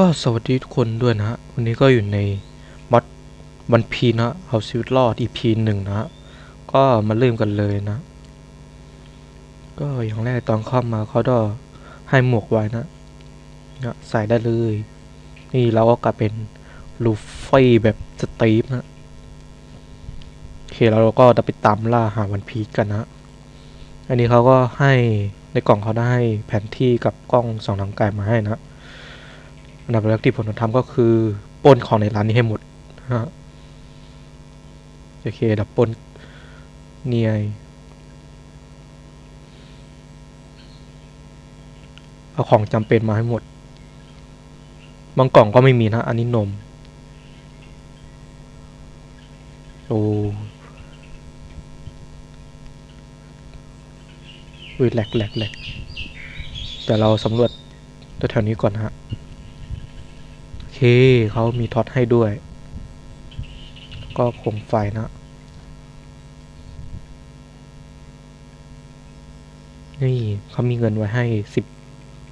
ก็สวัสดีทุกคนด้วยนะฮะ วันนี้ก็อยู่ในมอดวันพีนะเอาชีวิตรอด EP หนึ่งนะฮะ ก็มาเริ่มกันเลยนะ ก็อย่างแรกตอนเข้ามาเขาก็ให้หมวกไว้นะนะใส่ได้เลย นี่เราก็กลายเป็นลูฟี่แบบสตีฟนะโอเคแล้วเราก็จะไปตามล่าหาวันพีกันนะ อันนี้เขาก็ให้ในกล่องเขาได้ให้แผนที่กับกล้องสองทางไกลมาให้นะ อันดับแรกที่ผมต้องทำก็คือปนของในร้านนี้ให้หมดฮะโอเคดับปนเนียยเอาของจำเป็นมาให้หมด บางกล่องก็ไม่มีนะ อันนี้นม โอ้วิแหลกแหลกแหลกแต่เราสำรวจแถวนี้ก่อนนะฮะ เคเขามีท็อตให้ด้วย ก็โคมไฟนะนี่เขามีเงินไว้ให้สิบ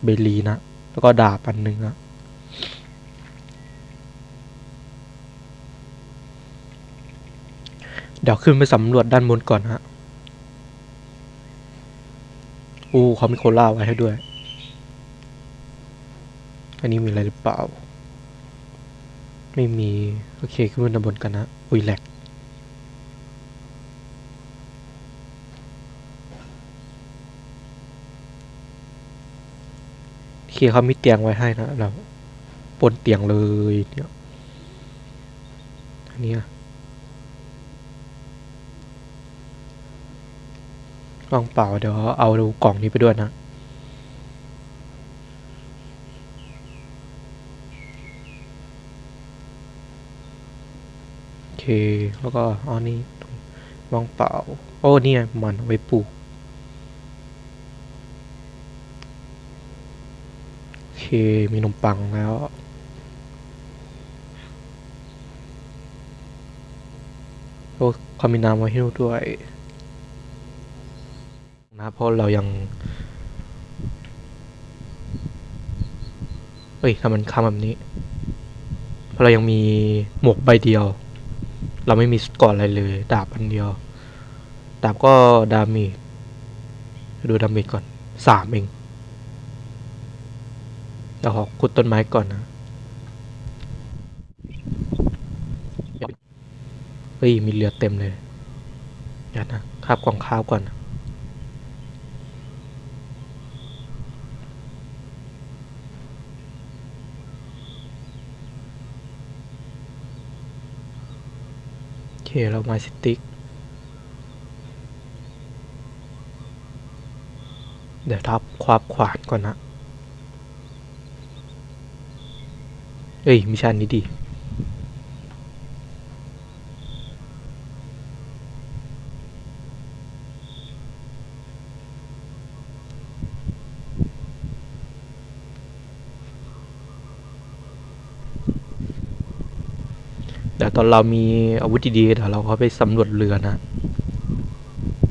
เบลีนะ แล้วก็ดาบอันหนึ่งนะเดี๋ยวขึ้นไปสำรวจด้านบนก่อนฮะ อู้เขามีโคล่าไว้ให้ด้วย อันนี้มีอะไรหรือเปล่า ไม่มี โอเค ขึ้นบนบนกันนะ อุ้ยแหลกโอเคเขามีเตียงไว้ให้นะเราบนเตียงเลยเนี่ยอันนี้กล่องเปล่าเดี๋ยวเอาดูกล่องนี้ไปด้วยนะ อเค แล้วก็อ๋อนี่วางเปล่า โอ้ นี่ยมันไว้ปลูก โอเค มีนมปังแล้วโอ้เขามีน้ำไว้ให้ด้วย นะเพราะเรายังเฮ้ยทำมันคำแบบนี้ เพราะเรายังมีหมวกใบเดียว เราไม่มีสกอร์อะไรเลย ดาบอันเดียว ดาบก็ดาเมจดูดาเมจก่อนสามเองเดี๋ยวขอขุดต้นไม้ก่อนนะ เฮ้ย มีเรือเต็มเลยอย่านะคาบกล่องข้าวก่อน เคเรามาสติ๊กเดี๋ยวทับความขวานก่อนนะ เอ้ย ไม่ใช่อันนี้ดี แต่ตอนเรามีอาวุธดีๆเดี๋ยวเราก็ไปสำรวจเรือนะ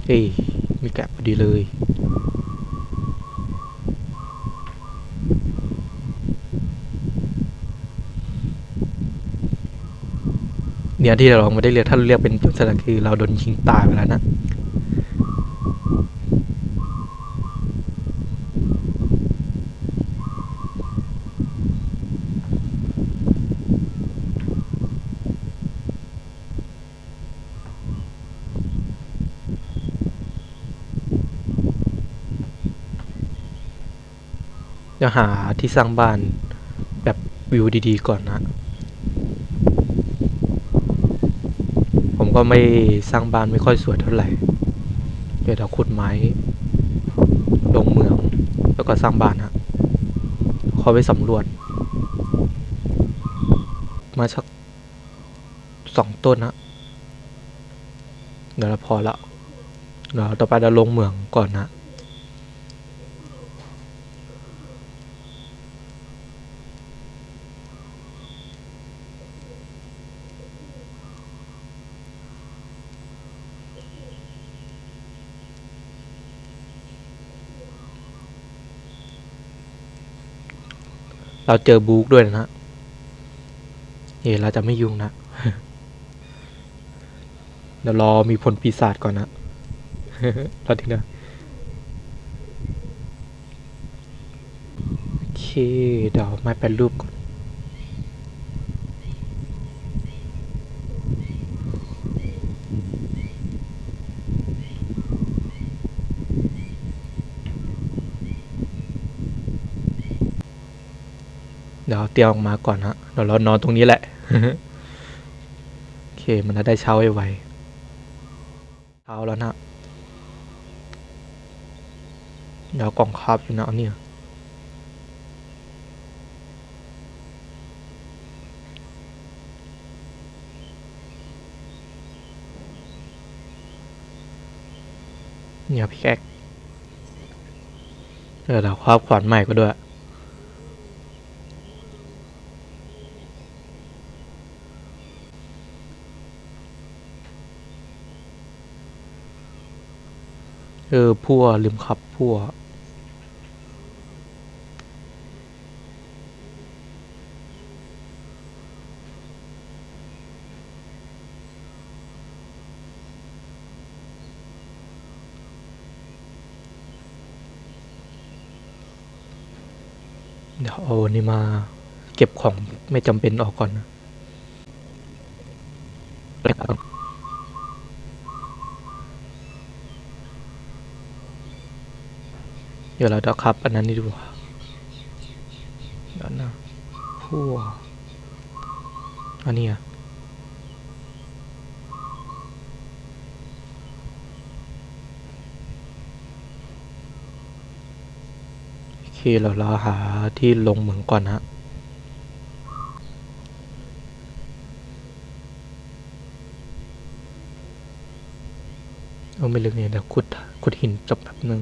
เอ้ยมีแกะพอดีเลยเนี่ยที่เราไม่ได้เรียกถ้าเรียกเป็นจุดสถานคือเราโดนยิงตายไปแล้วนะ จะหาที่สร้างบ้านแบบวิวดีๆก่อนนะ ผมก็ไม่สร้างบ้านไม่ค่อยสวยเท่าไหร่ เดี๋ยวเราขุดไม้ ลงเมือง แล้วก็สร้างบ้านฮะขอไปสำรวจ มาสักสองต้นนะเดี๋ยวเราพอละเดี๋ยวต่อไปเราลงเมืองก่อนนะ เราเจอบู๊กด้วยนะเฮ้เราจะไม่ยุ่งนะ เดี๋ยวรอมีผลปีศาจก่อนนะรอทีนะโอเค เดี๋ยวไม่เป็นรูปก่อน เดี๋ยวเอาเตียงออกมาก่อนฮะเดี๋ยวเรานอนตรงนี้แหละโอเคมันจะได้เช้าไวๆเช้าแล้วนะเดี๋ยวกล่องคาบอยู่นะเนี่ยเนี่ยพี่แอ๊กเออเราครอบขวานใหม่ก็ด้วย เออพัวลืมขับพัวเดี๋ยวเอาอันนี้มาเก็บของไม่จำเป็นออกก่อนนะ เดี๋ยวเราจะขับอันนั้นนี่ดูกว่าเดี๋ยวนะพัวอันนี้อะโอเคเราเราหาที่ลงเหมืองก่อนฮะเอาไม่ลึกเนี่ยเดี๋ยวขุดขุดหินจบแบบนึง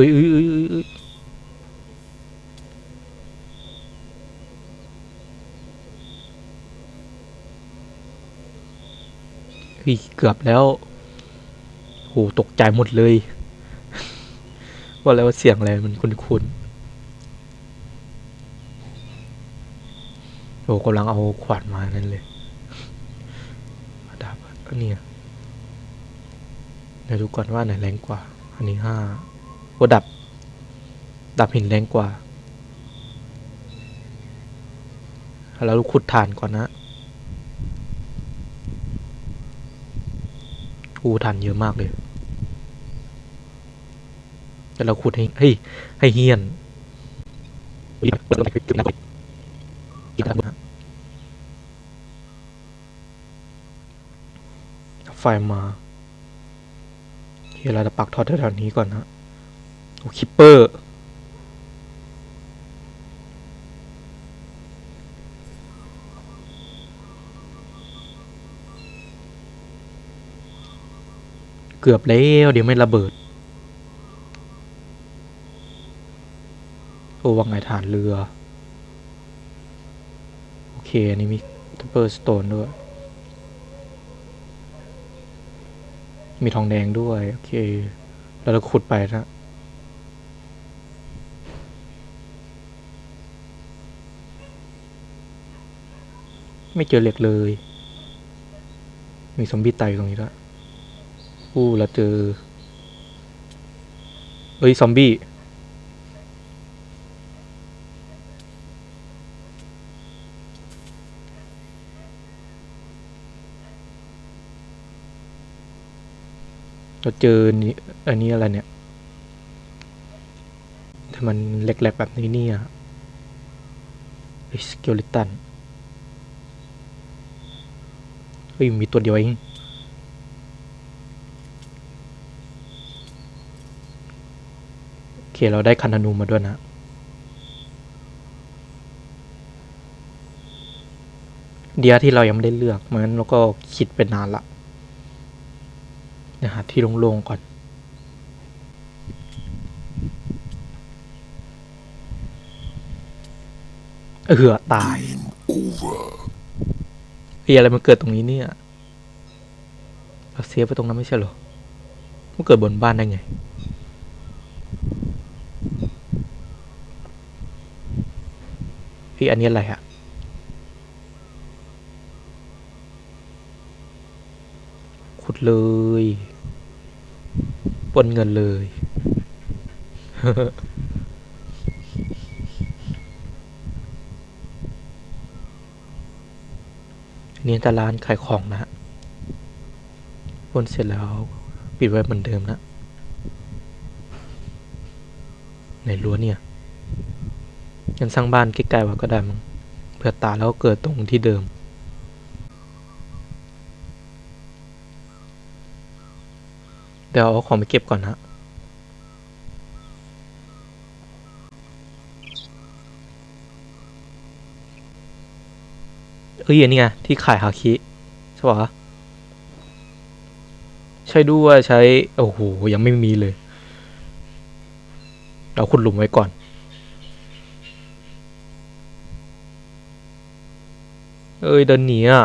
ฮ้ยเกือบแล้วโหตกใจหมดเลย ว่าแล้วาเสียงอะไรมันคุ้นๆโอ้กำลังเอาขวานมานั่นเลยดาบอันเนี้ยเดี๋ยวดูก่อนว่าไหนแรงกว่า อันนี้ห้า ว่าดับ ดับหินแรงกว่า แล้วขุดฐานก่อนนะอูฐานเยอะมากเลย แต่เราขุดให้เฮ้ให้เฮียนไฟมาโอเคเราจะปักทอดแถวๆนี้ก่อนนะ คิปเปอร์ เกือบแล้ว เดี๋ยวไม่ระเบิด โอ้วังไงฐานเรือ โอเค อันนี้มีทัพเปอร์สโตนด้วย มีทองแดงด้วย โอเค แล้วเราขุดไปนะ ไม่เจอเหล็กเลย มีซอมบี้ไตายอยู่ตรงนี้ด้วอู้เราเจอ เอ้ยซอมบี้ เราเจอนี่อันนี้อะไรเนี่ยถ้ามันแหลกๆแบบนี้เนี่ยสเกลิตัน เฮ้ยมีตัวเดียวเองโอเคเราได้คันธนูมาด้วยนะเดียที่เรายังไม่ได้เลือกเหมือนเราก็คิดไปนานละเดี๋ยวหาที่โล่งๆก่อน เออตาย เฮ้อะไรมันเกิดตรงนี้เนี่ยเราเซฟไปตรงนั้นไม่ใช่หรอ มันเกิดบนบ้านได้ไง พี่อันนี้อะไรอะขุดเลยปนเงินเลย นนี้จะร้านขายของนะฮะปล้นเสร็จแล้ว ปิดไว้เหมือนเดิมนะ ในรั้วเนี่ยยังสร้างบ้านใกล้ๆไว้ก็ได้มั้งเผื่อตาแล้วเกิดตรงที่เดิม เดี๋ยวเอาของไปเก็บก่อนนะ เอ้ยอันนี้ไงที่ขายฮาคิใช่ปะใช่ด้วยใช้ โอ้โห ยังไม่มีเลย เราขุดหลุมไว้ก่อน เอ้ยเดินหนีอะ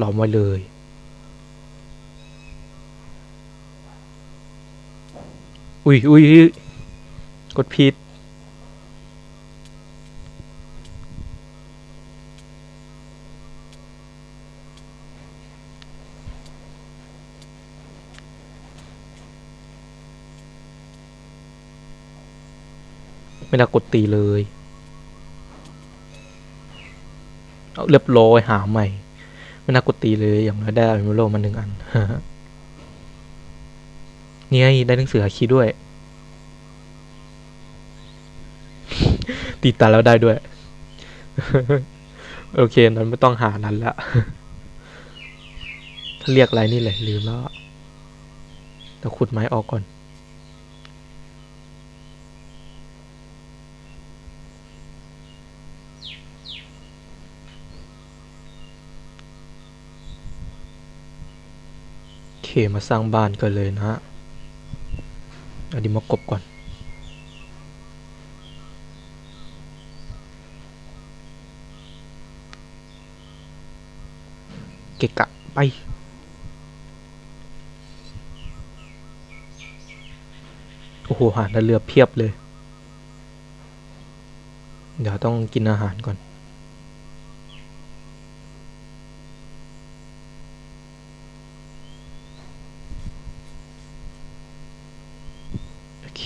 ล้อมไว้เลย อุ้ยอุ้ยกดผิด ไม่น่ากดตีเลย เอาเรียบร้อยหาใหม่ ไม่น่ากดตีเลยอย่างน้อยได้อิมโลมาหนึ่งอัน นี่ไงได้หนังสืออาคีด้วยตีตาแล้วได้ด้วย โอเคนั้นไม่ต้องหานั้นละถ้าเรียกอะไรนี่เลยลืมแล้วแต่ขุดไม้ออกก่อน โอเคมาสร้างบ้านกันเลยนะฮะ เอาดินมากบก่อน เกะกะไปโอ้โหอาหารเรือเพียบเลย เดี๋ยวต้องกินอาหารก่อน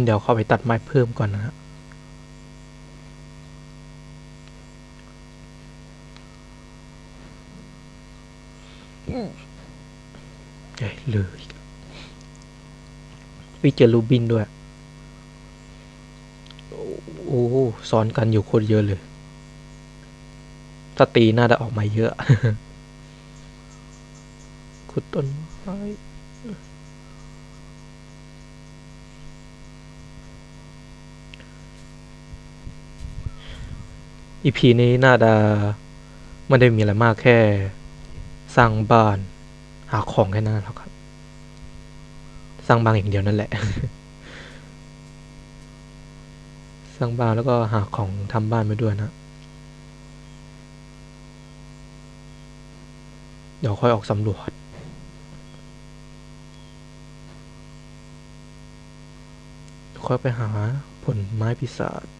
งั้นเดี๋ยวเข้าไปตัดไม้เพิ่มก่อนนะฮะเอ้ยเลยวิเจอรูบินด้วย โอ้โหซ้อนกันอยู่โคนเยอะเลยถ้าตีน่าจะออกมาเยอะ ขุดต้นไม้ อีพีนี้น่าจะไม่ได้มีอะไรมากแค่ สร้างบ้านหาของแค่นั้นหรอกครับ สร้างบ้านอย่างเดียวนั่นแหละ สร้างบ้านแล้วก็หาของทำบ้านไปด้วยนะ เดี๋ยวค่อยออกสำรวจค่อยไปหาผลไม้พิศาจถ้าป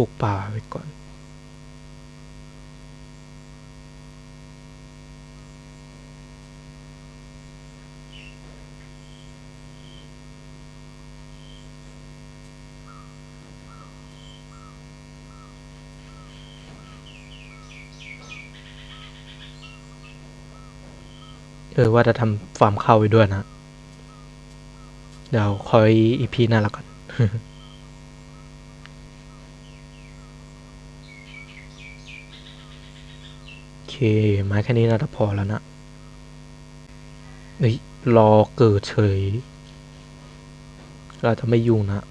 ลูกป่าไว้ก่อน เออ ว่าจะทำฟาร์มข้าวไว้ด้วยนะ เดี๋ยวคอยอีพีหน้าละกัน โอเคไม้แค่นี้น่าจะพอแล้วนะเฮ้ยรอเกิดเฉย เราจะไม่ยุ่งนะ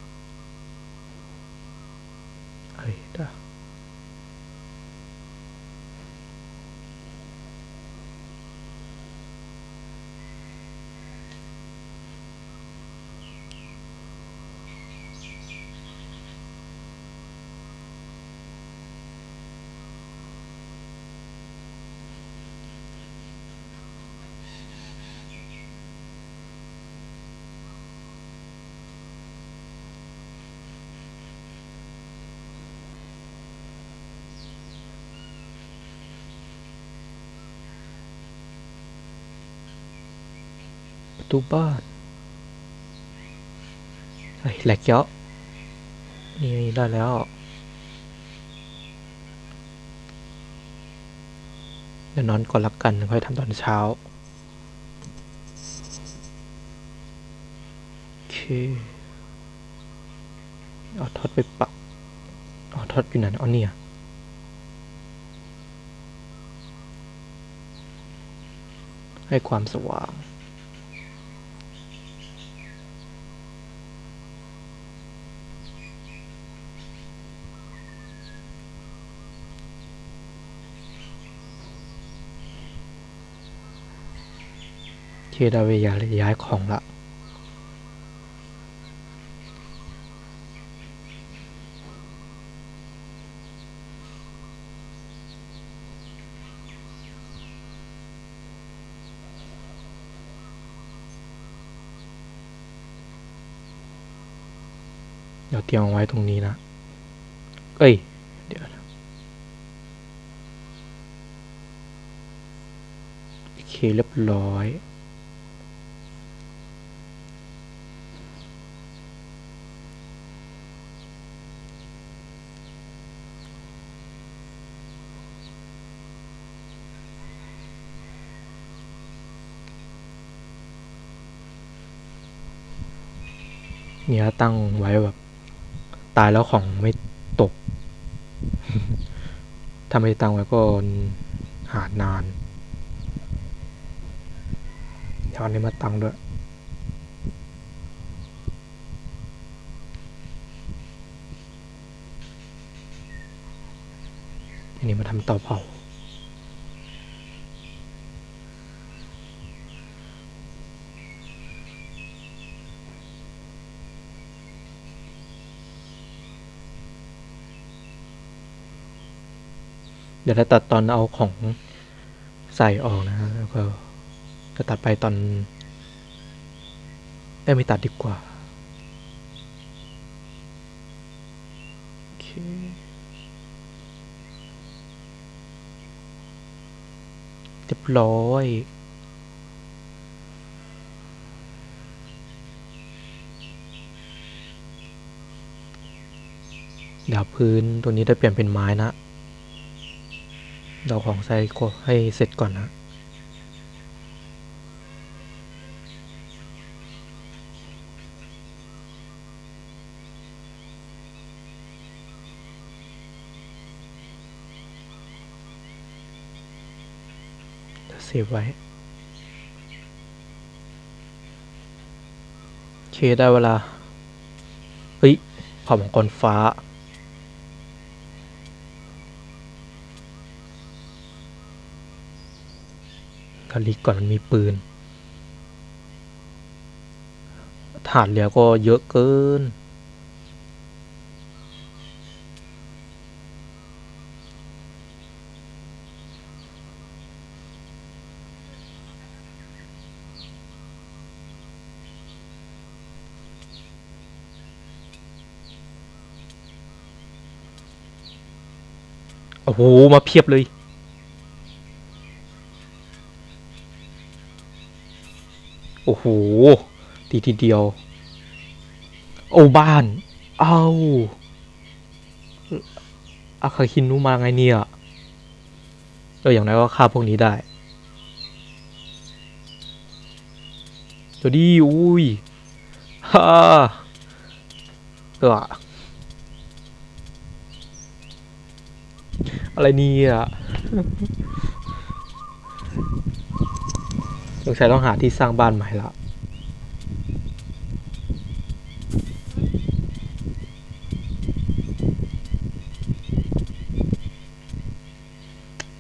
ตูบ้านเฮ้ยแหลกเยอะนี่ได้แล้วเดี๋ยวนอนก่อนละกันค่อยทำตอนเช้า โอเค เอาทอดไปปักเอาทอดอยู่ไหนนเอาเนี่ยให้ความสว่าง ดาเวยายย้ายของละเดี๋ยวเตรียมไว้ตรงนี้นะ เอ้ย เดี๋ยวนะโอเคเรียบร้อย เนี่ยตั้งไว้แบบ ตายแล้วของไม่ตก ถ้าไม่ตั้งไว้ก็หานานเดี๋ยวอันนี้มาตั้งด้วยอันนี้มาทำเตาเผา เดี๋ยวจะตัดตอนเอาของใส่ออกนะฮะแล้วก็จะตัดไปตอนเอ้ไม่ตัดดีกว่าโอเคเรียบร้อยเดี๋ยวพื้นตัวนี้ได้เปลี่ยนเป็นไม้นะ เราของใส่ให้เสร็จก่อนนะเดี๋ยวเซฟไว้โอเคได้เวลา เฮ้ย เผ่ามังกรฟ้า คลิกก่อนมันมีปืน ฐานเหลือก็เยอะเกิน โอ้โห มาเพียบเลย อ้โหทีทีเดียว โอ้บ้าน เอ้าอาคาคินุมาไงเนี่ยเอออย่างไรก็ฆ่าพวกนี้ได้จดีอุ้ยฮ่าเอออะไรเนี่ยส งสัยต้องหาที่สร้างบ้านใหม่ละ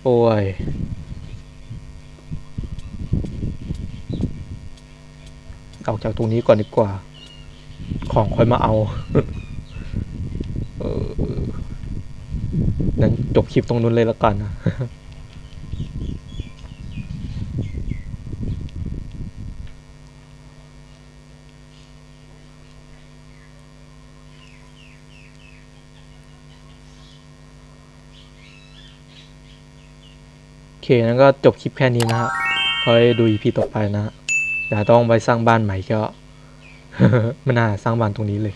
โอ้ยออกจากตรงนี้ก่อนดีกว่า ของค่อยมาเอาเออนั้นจบคลิปตรงนู้นเลยแล้วกันนะ โอเคนั้นก็จบคลิปแค่นี้นะฮะค่อยดูอีพีต่อไปนะฮะเดี๋ยวต้องไปสร้างบ้านใหม่ก็ไม่น่าสร้างบ้านตรงนี้เลย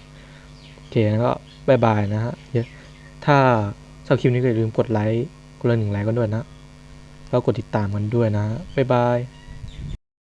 โอเคแล้วก็บายบายนะฮะถ้าชอบคลิปนี้ก็อย่าลืมกดไลค์กดละหนึ่งไลค์กันด้วยนะ แล้วกดติดตามกันด้วยนะ บ๊ายบาย